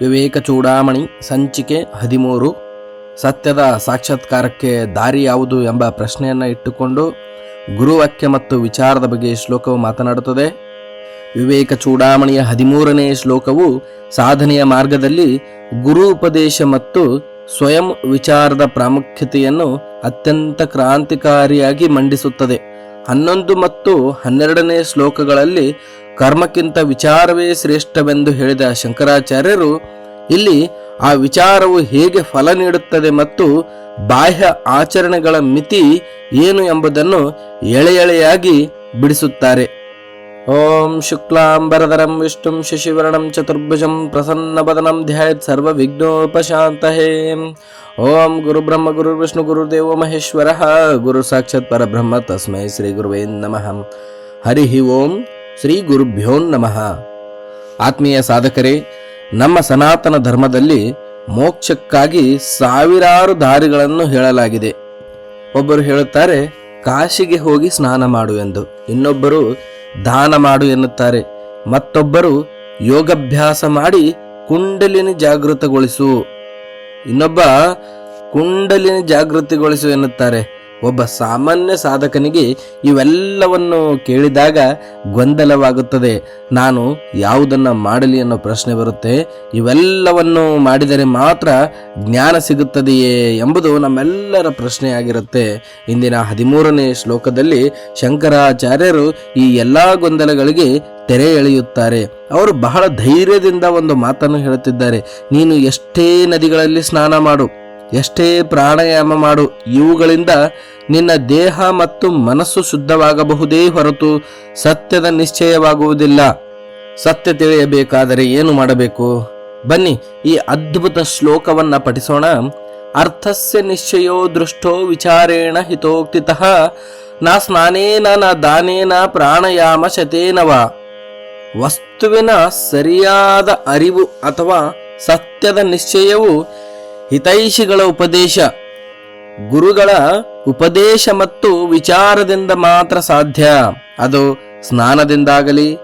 ವಿವೇಕ ಚೂಡಾಮಣಿ ಸಂಚಿಕೆ ಹದಿಮೂರು. ಸತ್ಯದ ಸಾಕ್ಷಾತ್ಕಾರಕ್ಕೆ ದಾರಿ ಯಾವುದು ಎಂಬ ಪ್ರಶ್ನೆಯನ್ನು ಇಟ್ಟುಕೊಂಡು ಗುರುವಾಕ್ಯ ಮತ್ತು ವಿಚಾರದ ಬಗ್ಗೆ ಶ್ಲೋಕವು ಮಾತನಾಡುತ್ತದೆ. ವಿವೇಕ ಚೂಡಾಮಣಿಯ ಹದಿಮೂರನೇ ಶ್ಲೋಕವು ಸಾಧನೆಯ ಮಾರ್ಗದಲ್ಲಿ ಗುರು ಉಪದೇಶ ಮತ್ತು ಸ್ವಯಂ ವಿಚಾರದ ಪ್ರಾಮುಖ್ಯತೆಯನ್ನು ಅತ್ಯಂತ ಕ್ರಾಂತಿಕಾರಿಯಾಗಿ ಮಂಡಿಸುತ್ತದೆ. ಹನ್ನೊಂದು ಮತ್ತು ಹನ್ನೆರಡನೇ ಶ್ಲೋಕಗಳಲ್ಲಿ ಕರ್ಮಕ್ಕಿಂತ ವಿಚಾರವೇ ಶ್ರೇಷ್ಠವೆಂದು ಹೇಳಿದ ಶಂಕರಾಚಾರ್ಯರು, ಇಲ್ಲಿ ಆ ವಿಚಾರವು ಹೇಗೆ ಫಲ ನೀಡುತ್ತದೆ ಮತ್ತು ಬಾಹ್ಯ ಆಚರಣೆಗಳ ಮಿತಿ ಏನು ಎಂಬುದನ್ನು ಎಳೆ ಎಳೆಯಾಗಿ ಬಿಡಿಸುತ್ತಾರೆ. ಓಂ ಶುಕ್ಲಾಂಬರಧರಂ ವಿಷ್ಣು ಶಶಿವರ್ಣಂ ಚತುರ್ಭುಜಂ ಪ್ರಸನ್ನವದನಂ ಧ್ಯಾಯತ್ ಸರ್ವ ವಿಘ್ನೋಪಶಾಂತಹೇ ಓಂ ಗುರುಬ್ರಹ್ಮ ಗುರು ವಿಷ್ಣು ಗುರುದೇವೋ ಮಹೇಶ್ವರ. ಗುರು ಸಾಕ್ಷಾತ್ ಪರಬ್ರಹ್ಮ ತಸ್ಮೈ ಶ್ರೀ ಗುರುವೇ ನಮಃ. ಹರಿ ಓಂ ಶ್ರೀ ಗುರುಭ್ಯೋ ನಮಃ. ಆತ್ಮೀಯ ಸಾಧಕರೇ, ನಮ್ಮ ಸನಾತನ ಧರ್ಮದಲ್ಲಿ ಮೋಕ್ಷಕ್ಕಾಗಿ ಸಾವಿರಾರು ದಾರಿಗಳನ್ನು ಹೇಳಲಾಗಿದೆ. ಒಬ್ಬರು ಹೇಳುತ್ತಾರೆ, ಕಾಶಿಗೆ ಹೋಗಿ ಸ್ನಾನ ಮಾಡು ಎಂದು. ಇನ್ನೊಬ್ಬರು, ದಾನ ಮಾಡು ಎನ್ನುತ್ತಾರೆ. ಮತ್ತೊಬ್ಬರು, ಯೋಗಾಭ್ಯಾಸ ಮಾಡಿ ಕುಂಡಲಿನಿ ಜಾಗೃತಗೊಳಿಸು. ಇನ್ನೊಬ್ಬ, ಕುಂಡಲಿನಿ ಜಾಗೃತಿಗೊಳಿಸು ಎನ್ನುತ್ತಾರೆ. ಒಬ್ಬ ಸಾಮಾನ್ಯ ಸಾಧಕನಿಗೆ ಇವೆಲ್ಲವನ್ನು ಕೇಳಿದಾಗ ಗೊಂದಲವಾಗುತ್ತದೆ. ನಾನು ಯಾವುದನ್ನು ಮಾಡಲಿ ಅನ್ನೋ ಪ್ರಶ್ನೆ ಬರುತ್ತೆ. ಇವೆಲ್ಲವನ್ನು ಮಾಡಿದರೆ ಮಾತ್ರ ಜ್ಞಾನ ಸಿಗುತ್ತದೆಯೇ ಎಂಬುದು ನಮ್ಮೆಲ್ಲರ ಪ್ರಶ್ನೆಯಾಗಿರುತ್ತೆ ಇಂದಿನ ಹದಿಮೂರನೇ ಶ್ಲೋಕದಲ್ಲಿ ಶಂಕರಾಚಾರ್ಯರು ಈ ಎಲ್ಲ ಗೊಂದಲಗಳಿಗೆ ತೆರೆ ಎಳೆಯುತ್ತಾರೆ. ಅವರು ಬಹಳ ಧೈರ್ಯದಿಂದ ಒಂದು ಮಾತನ್ನು ಹೇಳುತ್ತಿದ್ದಾರೆ. ನೀನು ಎಷ್ಟೇ ನದಿಗಳಲ್ಲಿ ಸ್ನಾನ ಮಾಡು. ಎಷ್ಟೇ ಪ್ರಾಣಾಯಾಮ ಮಾಡು, ಇವುಗಳಿಂದ ನಿನ್ನ ದೇಹ ಮತ್ತು ಮನಸ್ಸು ಶುದ್ಧವಾಗಬಹುದೇ ಹೊರತು ಸತ್ಯದ ನಿಶ್ಚಯವಾಗುವುದಿಲ್ಲ. ಸತ್ಯ ತಿಳಿಯಬೇಕಾದರೆ ಏನು ಮಾಡಬೇಕು? ಬನ್ನಿ, ಈ ಅದ್ಭುತ ಶ್ಲೋಕವನ್ನ ಪಠಿಸೋಣ. ಅರ್ಥಸ್ಯ ನಿಶ್ಚಯೋ ದೃಷ್ಟೋ ವಿಚಾರೇಣ ಹಿತೋಕ್ತಿತಃ, ನಾ ಸ್ನಾನೇನ ನ ದಾನೇನ ಪ್ರಾಣಾಯಾಮ ಶತೇನವ ವಸ್ತುವಿನ ಸರಿಯಾದ ಅರಿವು ಅಥವಾ ಸತ್ಯದ ನಿಶ್ಚಯವು ಹಿತೈಷಿಗಳ ಉಪದೇಶ. ಗುರುಗಳ ಉಪದೇಶ ಮತ್ತು ವಿಚಾರದಿಂದ ಮಾತ್ರ ಸಾಧ್ಯ. ಅದು ಸ್ನಾನದಿಂದಾಗಲಿ,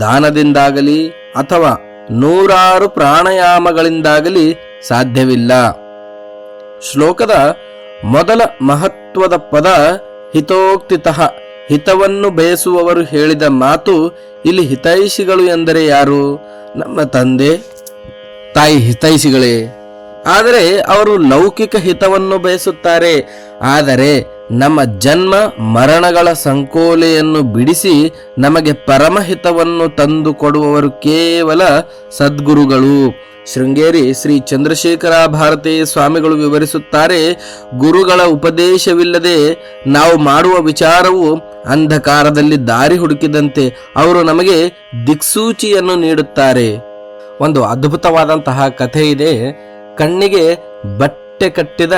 ದಾನದಿಂದಾಗಲಿ ಅಥವಾ ನೂರಾರು ಪ್ರಾಣಾಯಾಮಗಳಿಂದಾಗಲಿ ಸಾಧ್ಯವಿಲ್ಲ. ಶ್ಲೋಕದ ಮೊದಲ ಮಹತ್ವದ ಪದ ಹಿತೋಕ್ತಿತಃ, ಹಿತವನ್ನು ಬಯಸುವವರು ಹೇಳಿದ ಮಾತು ಇಲ್ಲಿ ಹಿತೈಷಿಗಳು ಎಂದರೆ ಯಾರು? ನಮ್ಮ ತಂದೆ, ತಾಯಿ ಹಿತೈಷಿಗಳೇ. ಆದರೆ ಅವರು ಲೌಕಿಕ ಹಿತವನ್ನು ಬಯಸುತ್ತಾರೆ. ಆದರೆ ನಮ್ಮ ಜನ್ಮ ಮರಣಗಳ ಸಂಕೋಲೆಯನ್ನು ಬಿಡಿಸಿ ನಮಗೆ ಪರಮಹಿತವನ್ನು ತಂದು ಕೊಡುವವರು ಕೇವಲ ಸದ್ಗುರುಗಳು. ಶೃಂಗೇರಿ ಶ್ರೀ ಚಂದ್ರಶೇಖರ ಭಾರತೀಯ ಸ್ವಾಮಿಗಳು ವಿವರಿಸುತ್ತಾರೆ, ಗುರುಗಳ ಉಪದೇಶವಿಲ್ಲದೆ ನಾವು ಮಾಡುವ ವಿಚಾರವು ಅಂಧಕಾರದಲ್ಲಿ ದಾರಿ ಹುಡುಕಿದಂತೆ ಅವರು ನಮಗೆ ದಿಕ್ಸೂಚಿಯನ್ನು ನೀಡುತ್ತಾರೆ. ಒಂದು ಅದ್ಭುತವಾದಂತಹ ಕಥೆ ಇದೆ ಕಣ್ಣಿಗೆ ಬಟ್ಟೆ ಕಟ್ಟಿದ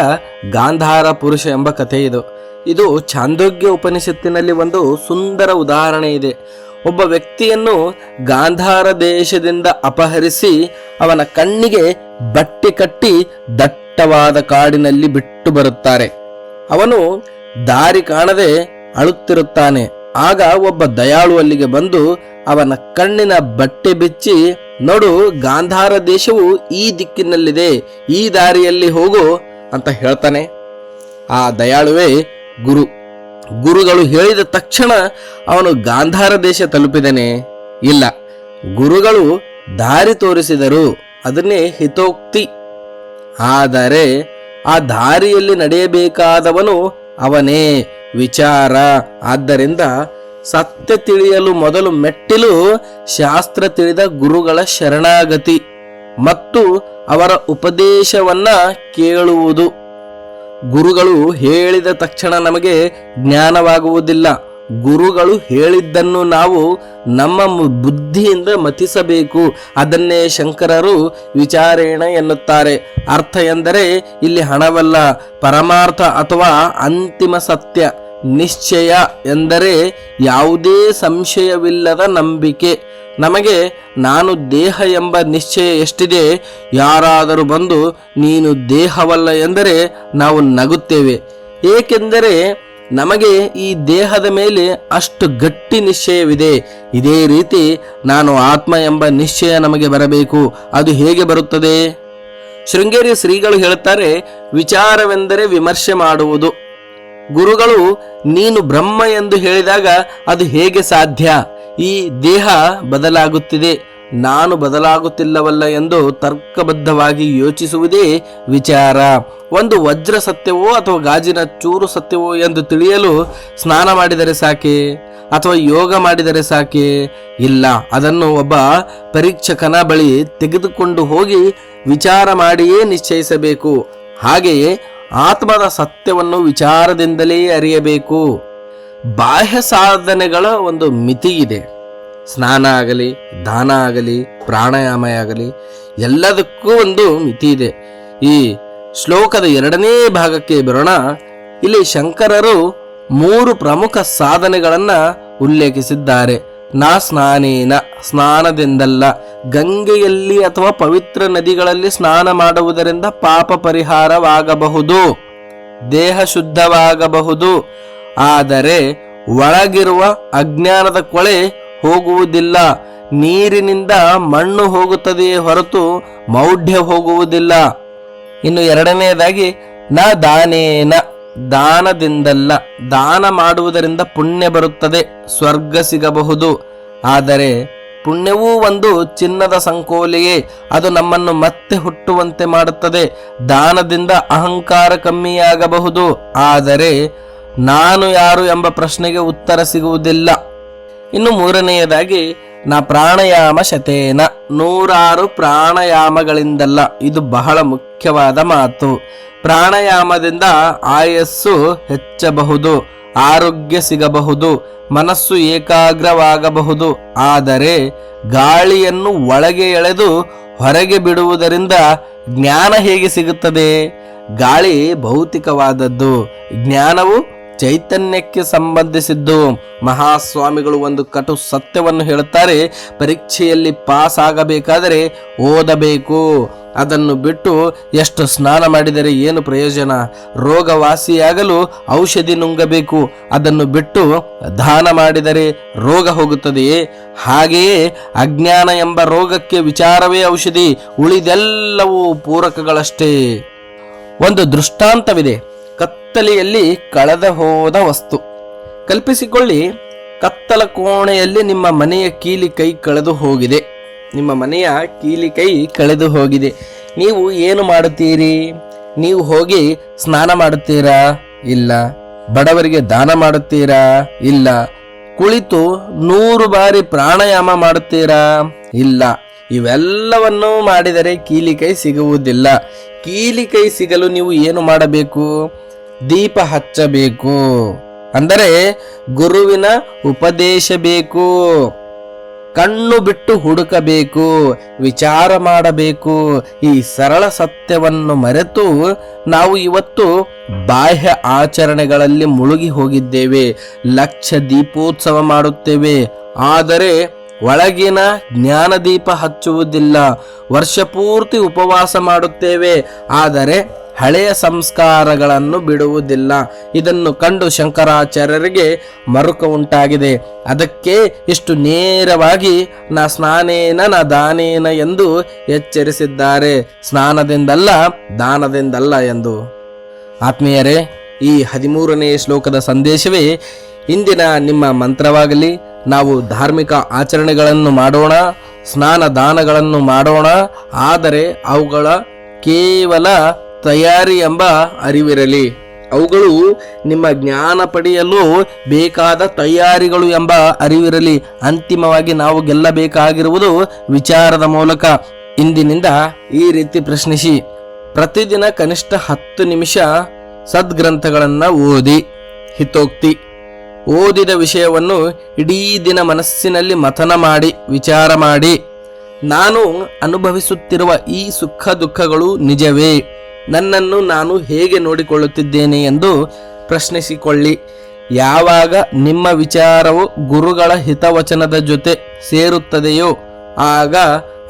ಗಾಂಧಾರ ಪುರುಷ ಎಂಬ ಕಥೆ ಇದು. ಇದು ಚಾಂದೋಗ್ಯ ಉಪನಿಷತ್ತಿನಲ್ಲಿ ಒಂದು ಸುಂದರ ಉದಾಹರಣೆ ಇದೆ. ಒಬ್ಬ ವ್ಯಕ್ತಿಯನ್ನು ಗಾಂಧಾರ ದೇಶದಿಂದ ಅಪಹರಿಸಿ ಅವನ ಕಣ್ಣಿಗೆ ಬಟ್ಟೆ ಕಟ್ಟಿ ದಟ್ಟವಾದ ಕಾಡಿನಲ್ಲಿ ಬಿಟ್ಟು ಬರುತ್ತಾರೆ. ಅವನು ದಾರಿ ಕಾಣದೆ ಅಳುತ್ತಿರುತ್ತಾನೆ. ಆಗ ಒಬ್ಬ ದಯಾಳು ಅಲ್ಲಿಗೆ ಬಂದು ಅವನ ಕಣ್ಣಿನ ಬಟ್ಟೆ ಬಿಚ್ಚಿ, ನೋಡು, ಗಾಂಧಾರ ದೇಶವು ಈ ದಿಕ್ಕಿನಲ್ಲಿದೆ, ಈ ದಾರಿಯಲ್ಲಿ ಹೋಗು, ಅಂತ ಹೇಳ್ತಾನೆ. ಆ ದಯಾಳುವೆ ಗುರು. ಗುರುಗಳು ಹೇಳಿದ ತಕ್ಷಣ ಅವನು ಗಾಂಧಾರ ದೇಶ ತಲುಪಿದನೆ. ಇಲ್ಲ, ಗುರುಗಳು ದಾರಿ ತೋರಿಸಿದರು, ಅದನ್ನೇ ಹಿತೋಕ್ತಿ. ಆದರೆ ಆ ದಾರಿಯಲ್ಲಿ ನಡೆಯಬೇಕಾದವನು ಅವನೇ, ವಿಚಾರ. ಆದ್ದರಿಂದ ಸತ್ಯ ತಿಳಿಯಲು ಮೊದಲು ಮೆಟ್ಟಿಲು ಶಾಸ್ತ್ರ ತಿಳಿದ ಗುರುಗಳ ಶರಣಾಗತಿ ಮತ್ತು ಅವರ ಉಪದೇಶವನ್ನ ಕೇಳುವುದು. ಗುರುಗಳು ಹೇಳಿದ ತಕ್ಷಣ ನಮಗೆ ಜ್ಞಾನವಾಗುವುದಿಲ್ಲ. ಗುರುಗಳು ಹೇಳಿದ್ದನ್ನು ನಾವು ನಮ್ಮ ಬುದ್ಧಿಯಿಂದ ಮತಿಸಬೇಕು. ಅದನ್ನೇ ಶಂಕರರು ವಿಚಾರೇಣ ಎನ್ನುತ್ತಾರೆ. ಅರ್ಥ ಎಂದರೆ ಇಲ್ಲಿ ಹಣವಲ್ಲ, ಪರಮಾರ್ಥ ಅಥವಾ ಅಂತಿಮ ಸತ್ಯ. ನಿಶ್ಚಯ ಎಂದರೆ ಯಾವುದೇ ಸಂಶಯವಿಲ್ಲದ ನಂಬಿಕೆ. ನಮಗೆ ನಾನು ದೇಹ ಎಂಬ ನಿಶ್ಚಯ ಎಷ್ಟಿದೆ? ಯಾರಾದರೂ ಬಂದು ನೀನು ದೇಹವಲ್ಲ ಎಂದರೆ ನಾವು ನಗುತ್ತೇವೆ. ಏಕೆಂದರೆ ನಮಗೆ ಈ ದೇಹದ ಮೇಲೆ ಅಷ್ಟು ಗಟ್ಟಿ ನಿಶ್ಚಯವಿದೆ. ಇದೇ ರೀತಿ ನಾನು ಆತ್ಮ ಎಂಬ ನಿಶ್ಚಯ ನಮಗೆ ಬರಬೇಕು. ಅದು ಹೇಗೆ ಬರುತ್ತದೆ? ಶೃಂಗೇರಿ ಶ್ರೀಗಳು ಹೇಳುತ್ತಾರೆ, ವಿಚಾರವೆಂದರೆ ವಿಮರ್ಶೆ ಮಾಡುವುದು. ಗುರುಗಳು, ನೀನು ಬ್ರಹ್ಮ ಎಂದು ಹೇಳಿದಾಗ ಅದು ಹೇಗೆ ಸಾಧ್ಯ? ಈ ದೇಹ ಬದಲಾಗುತ್ತಿದೆ. ನಾನು ಬದಲಾಗುತ್ತಿಲ್ಲವಲ್ಲ ಎಂದು ತರ್ಕಬದ್ಧವಾಗಿ ಯೋಚಿಸುವುದೇ ವಿಚಾರ. ಒಂದು ವಜ್ರ ಸತ್ಯವೋ ಅಥವಾ ಗಾಜಿನ ಚೂರು ಸತ್ಯವೋ ಎಂದು ತಿಳಿಯಲು ಸ್ನಾನ ಮಾಡಿದರೆ ಸಾಕೆ? ಅಥವಾ ಯೋಗ ಮಾಡಿದರೆ ಸಾಕೆ? ಇಲ್ಲ, ಅದನ್ನು ಒಬ್ಬ ಪರೀಕ್ಷಕನ ಬಳಿ ತೆಗೆದುಕೊಂಡು ಹೋಗಿ ವಿಚಾರ ಮಾಡಿಯೇ ನಿಶ್ಚಯಿಸಬೇಕು. ಹಾಗೆಯೇ ಆತ್ಮದ ಸತ್ಯವನ್ನು ವಿಚಾರದಿಂದಲೇ ಅರಿಯಬೇಕು. ಬಾಹ್ಯ ಸಾಧನೆಗಳ ಒಂದು ಮಿತಿ ಇದೆ. ಸ್ನಾನ ಆಗಲಿ, ದಾನ ಆಗಲಿ, ಪ್ರಾಣಾಯಾಮ ಆಗಲಿ, ಎಲ್ಲದಕ್ಕೂ ಒಂದು ಮಿತಿ ಇದೆ. ಈ ಶ್ಲೋಕದ ಎರಡನೇ ಭಾಗಕ್ಕೆ ಬರೋಣ. ಇಲ್ಲಿ ಶಂಕರರು ಮೂರು ಪ್ರಮುಖ ಸಾಧನೆಗಳನ್ನು ಉಲ್ಲೇಖಿಸಿದ್ದಾರೆ. ನಾ ಸ್ನಾನೇನ, ಸ್ನಾನದಿಂದಲ್ಲ, ಗಂಗೆಯಲ್ಲಿ ಅಥವಾ ಪವಿತ್ರ ನದಿಗಳಲ್ಲಿ ಸ್ನಾನ ಮಾಡುವುದರಿಂದ ಪಾಪ ಪರಿಹಾರವಾಗಬಹುದು, ದೇಹ ಶುದ್ಧವಾಗಬಹುದು. ಆದರೆ ಒಳಗಿರುವ ಅಜ್ಞಾನದ ಕೊಳೆ ಹೋಗುವುದಿಲ್ಲ, ನೀರಿನಿಂದ ಮಣ್ಣು ಹೋಗುತ್ತದೆಯೇ ಹೊರತು ಮೌಢ್ಯ ಹೋಗುವುದಿಲ್ಲ. ಇನ್ನು ಎರಡನೆಯದಾಗಿ, ನ ದಾನೇನ. ದಾನದಿಂದಲ್ಲ, ದಾನ ಮಾಡುವುದರಿಂದ ಪುಣ್ಯ ಬರುತ್ತದೆ, ಸ್ವರ್ಗ ಸಿಗಬಹುದು. ಆದರೆ ಪುಣ್ಯವೂ ಒಂದು ಚಿನ್ನದ ಸಂಕೋಲೆಯೇ, ಅದು ನಮ್ಮನ್ನು ಮತ್ತೆ ಹುಟ್ಟುವಂತೆ ಮಾಡುತ್ತದೆ, ದಾನದಿಂದ ಅಹಂಕಾರ ಕಮ್ಮಿಯಾಗಬಹುದು. ಆದರೆ ನಾನು ಯಾರು ಎಂಬ ಪ್ರಶ್ನೆಗೆ ಉತ್ತರ ಸಿಗುವುದಿಲ್ಲ. ಇನ್ನು ಮೂರನೆಯದಾಗಿ ನಾ ಪ್ರಾಣಾಯಾಮ ಶತೇನ. ನೂರಾರು ಪ್ರಾಣಾಯಾಮಗಳಿಂದಲ್ಲ, ಇದು ಬಹಳ ಮುಖ್ಯವಾದ ಮಾತು. ಪ್ರಾಣಾಯಾಮದಿಂದ ಆಯಸ್ಸು ಹೆಚ್ಚಬಹುದು, ಆರೋಗ್ಯ ಸಿಗಬಹುದು, ಮನಸ್ಸು ಏಕಾಗ್ರವಾಗಬಹುದು. ಆದರೆ ಗಾಳಿಯನ್ನು ಒಳಗೆ ಎಳೆದು ಹೊರಗೆ ಬಿಡುವುದರಿಂದ ಜ್ಞಾನ ಹೇಗೆ ಸಿಗುತ್ತದೆ? ಗಾಳಿ ಭೌತಿಕವಾದದ್ದು. ಜ್ಞಾನವು ಚೈತನ್ಯಕ್ಕೆ ಸಂಬಂಧಿಸಿದ್ದು ಮಹಾಸ್ವಾಮಿಗಳು ಒಂದು ಕಟು ಸತ್ಯವನ್ನು ಹೇಳುತ್ತಾರೆ. ಪರೀಕ್ಷೆಯಲ್ಲಿ ಪಾಸ್ ಆಗಬೇಕಾದರೆ ಓದಬೇಕು. ಅದನ್ನು ಬಿಟ್ಟು ಎಷ್ಟು ಸ್ನಾನ ಮಾಡಿದರೆ ಏನು ಪ್ರಯೋಜನ? ರೋಗವಾಸಿಯಾಗಲು ಔಷಧಿ ನುಂಗಬೇಕು. ಅದನ್ನು ಬಿಟ್ಟು ದಾನ ಮಾಡಿದರೆ ರೋಗ ಹೋಗುತ್ತದೆಯೇ? ಹಾಗೆಯೇ ಅಜ್ಞಾನ ಎಂಬ ರೋಗಕ್ಕೆ ವಿಚಾರವೇ ಔಷಧಿ. ಉಳಿದೆಲ್ಲವೂ ಪೂರಕಗಳಷ್ಟೇ. ಒಂದು ದೃಷ್ಟಾಂತವಿದೆ. ಕತ್ತಲೆಯಲ್ಲಿ ಕಳೆದ ಹೋದ ವಸ್ತು. ಕಲ್ಪಿಸಿಕೊಳ್ಳಿ, ಕತ್ತಲ ಕೋಣೆಯಲ್ಲಿ ನಿಮ್ಮ ಮನೆಯ ಕೀಲಿ ಕೈ ಕಳೆದು ಹೋಗಿದೆ. ನಿಮ್ಮ ಮನೆಯ ಕೀಲಿ ಕೈ ಕಳೆದು ಹೋಗಿದೆ. ನೀವು ಏನು ಮಾಡುತ್ತೀರಿ? ನೀವು ಹೋಗಿ ಸ್ನಾನ ಮಾಡುತ್ತೀರಾ? ಇಲ್ಲ. ಬಡವರಿಗೆ ದಾನ ಮಾಡುತ್ತೀರಾ? ಇಲ್ಲ. ಕುಳಿತು ನೂರು ಬಾರಿ ಪ್ರಾಣಾಯಾಮ ಮಾಡುತ್ತೀರಾ? ಇಲ್ಲ. ಇವೆಲ್ಲವನ್ನೂ ಮಾಡಿದರೆ ಕೀಲಿ ಕೈ ಸಿಗುವುದಿಲ್ಲ. ಕೀಲಿ ಕೈ ಸಿಗಲು ನೀವು ಏನು ಮಾಡಬೇಕು? ದೀಪ ಹಚ್ಚಬೇಕು. ಅಂದರೆ ಗುರುವಿನ ಉಪದೇಶ ಬೇಕು. ಕಣ್ಣು ಬಿಟ್ಟು ಹುಡುಕಬೇಕು. ವಿಚಾರ ಮಾಡಬೇಕು. ಈ ಸರಳ ಸತ್ಯವನ್ನು ಮರೆತು ನಾವು ಇವತ್ತು ಬಾಹ್ಯ ಆಚರಣೆಗಳಲ್ಲಿ ಮುಳುಗಿ ಹೋಗಿದ್ದೇವೆ. ಲಕ್ಷ ದೀಪೋತ್ಸವ ಮಾಡುತ್ತೇವೆ. ಆದರೆ ಒಳಗಿನ ಜ್ಞಾನದೀಪ ಹಚ್ಚುವುದಿಲ್ಲ. ವರ್ಷಪೂರ್ತಿ ಉಪವಾಸ ಮಾಡುತ್ತೇವೆ. ಆದರೆ ಹಳೆಯ ಸಂಸ್ಕಾರಗಳನ್ನು ಬಿಡುವುದಿಲ್ಲ. ಇದನ್ನು ಕಂಡು ಶಂಕರಾಚಾರ್ಯರಿಗೆ ಮರುಕ ಉಂಟಾಗಿದೆ. ಅದಕ್ಕೆ ಇಷ್ಟು ನೇರವಾಗಿ ನ ಸ್ನಾನೇನ ನ ದಾನೇನ ಎಂದು ಎಚ್ಚರಿಸಿದ್ದಾರೆ. ಸ್ನಾನದಿಂದಲ್ಲ ದಾನದಿಂದಲ್ಲ ಎಂದು. ಆತ್ಮೀಯರೇ, ಈ ಹದಿಮೂರನೇ ಶ್ಲೋಕದ ಸಂದೇಶವೇ ಇಂದಿನ ನಿಮ್ಮ ಮಂತ್ರವಾಗಲಿ, ನಾವು ಧಾರ್ಮಿಕ ಆಚರಣೆಗಳನ್ನು ಮಾಡೋಣ, ಸ್ನಾನ ದಾನಗಳನ್ನು ಮಾಡೋಣ, ಆದರೆ ಅವುಗಳ ಕೇವಲ ತಯಾರಿ ಎಂಬ ಅರಿವಿರಲಿ. ಅವುಗಳು ನಿಮ್ಮ ಜ್ಞಾನ ಪಡೆಯಲು ಬೇಕಾದ ತಯಾರಿಗಳು ಎಂಬ ಅರಿವಿರಲಿ. ಅಂತಿಮವಾಗಿ ನಾವು ಗೆಲ್ಲಬೇಕಾಗಿರುವುದು ವಿಚಾರದ ಮೂಲಕ. ಇಂದಿನಿಂದ ಈ ರೀತಿ ಪ್ರಶ್ನಿಸಿ. ಪ್ರತಿದಿನ ಕನಿಷ್ಠ ಹತ್ತು ನಿಮಿಷ ಸದ್ಗ್ರಂಥಗಳನ್ನು ಓದಿ. ಹಿತೋಕ್ತಿ. ಓದಿದ ವಿಷಯವನ್ನು ಇಡೀ ದಿನ ಮನಸ್ಸಿನಲ್ಲಿ ಮಥನ ಮಾಡಿ, ವಿಚಾರ ಮಾಡಿ. ನಾನು ಅನುಭವಿಸುತ್ತಿರುವ ಈ ಸುಖ ದುಃಖಗಳು ನಿಜವೇ? ನನ್ನನ್ನು ನಾನು ಹೇಗೆ ನೋಡಿಕೊಳ್ಳುತ್ತಿದ್ದೇನೆ ಎಂದು ಪ್ರಶ್ನಿಸಿಕೊಳ್ಳಿ. ಯಾವಾಗ ನಿಮ್ಮ ವಿಚಾರವು ಗುರುಗಳ ಹಿತವಚನದ ಜೊತೆ ಸೇರುತ್ತದೆಯೋ ಆಗ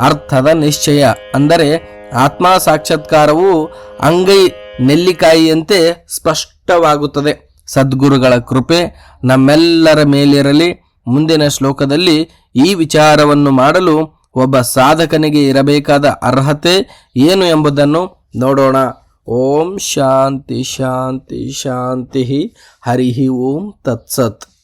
ಅರ್ಥದ ನಿಶ್ಚಯ. ಅಂದರೆ ಆತ್ಮ ಸಾಕ್ಷಾತ್ಕಾರವು ಅಂಗೈ ನೆಲ್ಲಿಕಾಯಿಯಂತೆ ಸ್ಪಷ್ಟವಾಗುತ್ತದೆ. ಸದ್ಗುರುಗಳ ಕೃಪೆ ನಮ್ಮೆಲ್ಲರ ಮೇಲಿರಲಿ. ಮುಂದಿನ ಶ್ಲೋಕದಲ್ಲಿ ಈ ವಿಚಾರವನ್ನು ಮಾಡಲು ಒಬ್ಬ ಸಾಧಕನಿಗೆ ಇರಬೇಕಾದ ಅರ್ಹತೆ ಏನು ಎಂಬುದನ್ನು ನೋಡೋಣ. ಓಂ ಶಾಂತಿ ಶಾಂತಿ ಶಾಂತಿ. ಹರಿ ಓಂ ತತ್ಸತ್.